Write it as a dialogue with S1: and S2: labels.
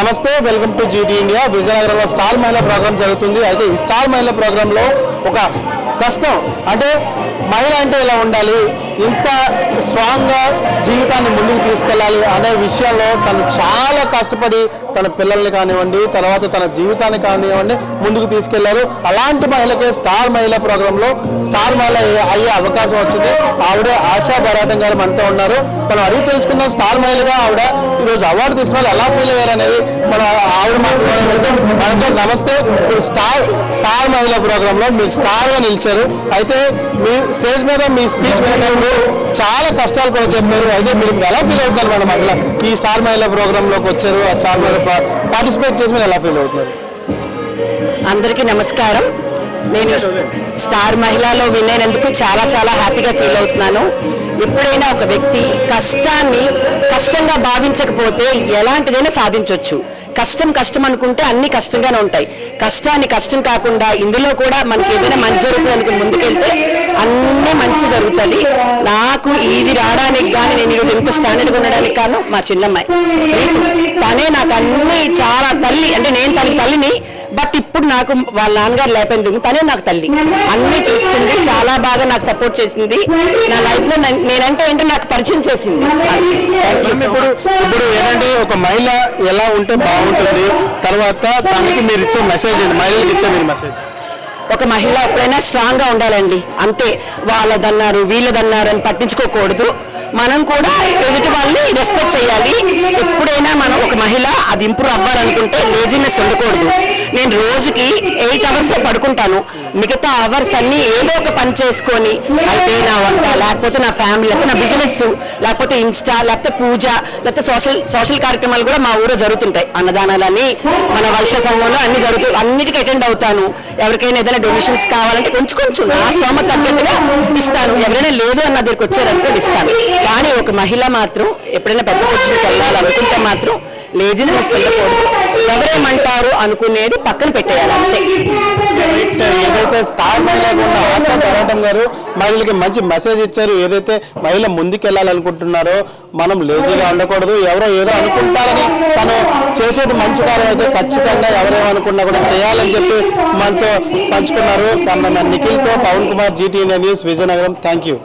S1: Namaste welcome to GT India. విజయనగరంలో star మహిళ programme జరుగుతుంది. అయితే ఈ స్టార్ మహిళ ప్రోగ్రాంలో ఒక కష్టం. అంటే మహిళ అంటే ఇలా ఉండాలి ఇంత స్ట్రాంగ్గా జీవితాన్ని ముందుకు తీసుకెళ్ళాలి అనే విషయంలో తను చాలా కష్టపడి తన పిల్లల్ని కానివ్వండి తర్వాత తన జీవితాన్ని కానివ్వండి ముందుకు తీసుకెళ్ళారు. అలాంటి మహిళకే స్టార్ మహిళ ప్రోగ్రాంలో స్టార్ మహిళ అయ్యే- అయ్యే అవకాశం వచ్చింది. ఆవిడే ఆశా బరాటం గారు మనతో ఉన్నారు. మనం అడిగి తెలుసుకుందాం స్టార్ మహిళగా ఆవిడ ఈరోజు అవార్డు తీసుకోవాలి ఎలా ఫీల్ అయ్యారు అనేది మనం ఆవిడ మాట్లాడడం మనతో నమస్తే ఇప్పుడు స్టార్ స్టార్ మహిళా ప్రోగ్రాంలో మీరు స్టార్గా నిలిచారు. అయితే మీ స్టేజ్ మీద మీ స్పీచ్ వినేటప్పుడు చాలా కష్టాలు కూడా చెప్పారు. అయితే మీరు ఎలా ఫీల్ అవుతారు మేడం అసలు? ఈ స్టార్ మహిళా ప్రోగ్రాంలోకి వచ్చారు ఆ స్టార్ మహిళా పార్టిసిపేట్ చేసి మీరు ఎలా ఫీల్ అవుతున్నారు?
S2: అందరికీ నమస్కారం. నేను స్టార్ మహిళలో విన్ అయినందుకు చాలా చాలా హ్యాపీగా ఫీల్ అవుతున్నాను. ఎప్పుడైనా ఒక వ్యక్తి కష్టాన్ని కష్టంగా భావించకపోతే ఎలాంటిదైనా సాధించవచ్చు కష్టం కష్టం అనుకుంటే అన్ని కష్టంగానే ఉంటాయి. కష్టాన్ని కష్టం కాకుండా ఇందులో కూడా మనకి ఏదైనా మంచి జరుగుతుంది ముందుకెళ్తే అన్నీ మంచి జరుగుతుంది. నాకు ఇది రావడానికి కానీ నేను ఈరోజు ఎంత స్టాండర్డ్గా ఉండడానికి కాను మా చిన్నమ్మాయి. తనే నాకు అన్ని చాలా తల్లి అంటే నేను తనకి తల్లిని బట్ ఇప్పుడు నాకు వాళ్ళ నాన్నగారు లేకపోయింది తనే నాకు తల్లి. అన్ని చూసుకుంది చాలా బాగా నాకు సపోర్ట్ చేసింది. నా లైఫ్లో నన్- నేనంటే ఏంటో నాకు పరిచయం చేసింది.
S1: ఇప్పుడు. ఇప్పుడు ఏంటంటే ఒక మహిళ ఎలా ఉంటే బాగుంటుంది తర్వాత దానికి మీరు ఇచ్చే మెసేజ్ అండి మహిళలకు ఇచ్చే మీరు మెసేజ్
S2: ఒక మహిళ ఎప్పుడైనా స్ట్రాంగ్గా ఉండాలండి. అంతే. వాళ్ళదన్నారు వీళ్ళదన్నారు అని పట్టించుకోకూడదు. మనం కూడా ఎదుటి వాళ్ళని రెస్పెక్ట్ చేయాలి. ఎప్పుడైనా మనం ఒక మహిళ అది ఇంప్రూవ్ అవ్వాలనుకుంటే లేజినెస్ ఉండకూడదు. నేను రోజుకి ఎయిట్ అవర్స్ పడుకుంటాను. మిగతా అవర్స్ అన్ని ఏదో ఒక పని చేసుకొని అయితే నా వంట లేకపోతే నా ఫ్యామిలీ లేకపోతే నా బిజినెస్ లేకపోతే ఇన్స్టా లేకపోతే పూజ లేకపోతే సోషల్ సోషల్ కార్యక్రమాలు కూడా మా ఊరు జరుగుతుంటాయి. అన్నదానాలని మన వైశ్య సంఘంలో అన్ని జరుగుతూ అన్నిటికీ అటెండ్ అవుతాను. ఎవరికైనా ఏదైనా డొనేషన్స్ కావాలంటే కొంచెం కొంచెం నా స్తోమత తగ్గట్టుగా ఇస్తాను. ఎవరైనా లేదు అన్న దగ్గరికి వచ్చారనుకో ఇస్తాను. కానీ ఒక మహిళ మాత్రం ఎప్పుడైనా పెద్ద వచ్చిన వెళ్ళాలనుకుంటే మాత్రం లేజినెస్ ఉండకూడదు ఎవరేమంటారు అనుకునేది పక్కన పెట్టేయాలి అంతే.
S1: ఏదైతే స్టార్ మహిళగా ఉన్న ఆశా పోరాటం గారు మహిళలకి మంచి మెసేజ్ ఇచ్చారు ఏదైతే మహిళ ముందుకెళ్ళాలనుకుంటున్నారో మనం లేజీగా ఉండకూడదు ఎవరో ఏదో అనుకుంటారని తను చేసేది మంచి కార్యం అయితే ఖచ్చితంగా ఎవరేమనుకున్నా కూడా చేయాలని చెప్పి మనతో పంచుకున్నారు. కన్న నిఖిల్తో Pavan Kumar GT news Vizianagaram. Thank you.